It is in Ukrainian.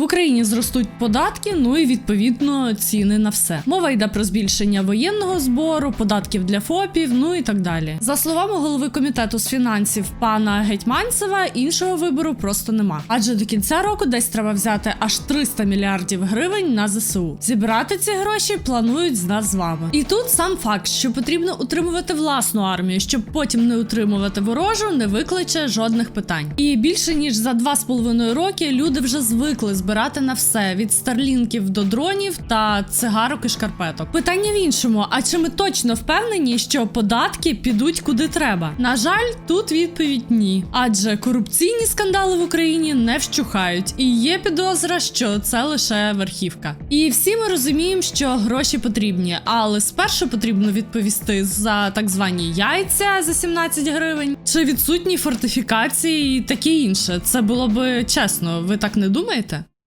В Україні зростуть податки, ну і відповідно ціни на все. Мова йде про збільшення воєнного збору, податків для ФОПів, ну і так далі. За словами голови комітету з фінансів пана Гетьманцева, іншого вибору просто нема. Адже до кінця року десь треба взяти аж 300 мільярдів гривень на ЗСУ. Зібрати ці гроші планують з нас з вами. І тут сам факт, що потрібно утримувати власну армію, щоб потім не утримувати ворожу, не викличе жодних питань. І більше ніж за два з половиною роки люди вже звикли збирати на все від старлінків до дронів та цигарок і шкарпеток. Питання в іншому: а чи ми точно впевнені, що податки підуть куди треба? На жаль, тут відповідь ні. Адже корупційні скандали в Україні не вщухають, і є підозра, що це лише верхівка. І всі ми розуміємо, що гроші потрібні, але спершу потрібно відповісти за так звані яйця за 17 гривень, чи відсутні фортифікації і таке інше. Це було би чесно. Ви так не думаєте?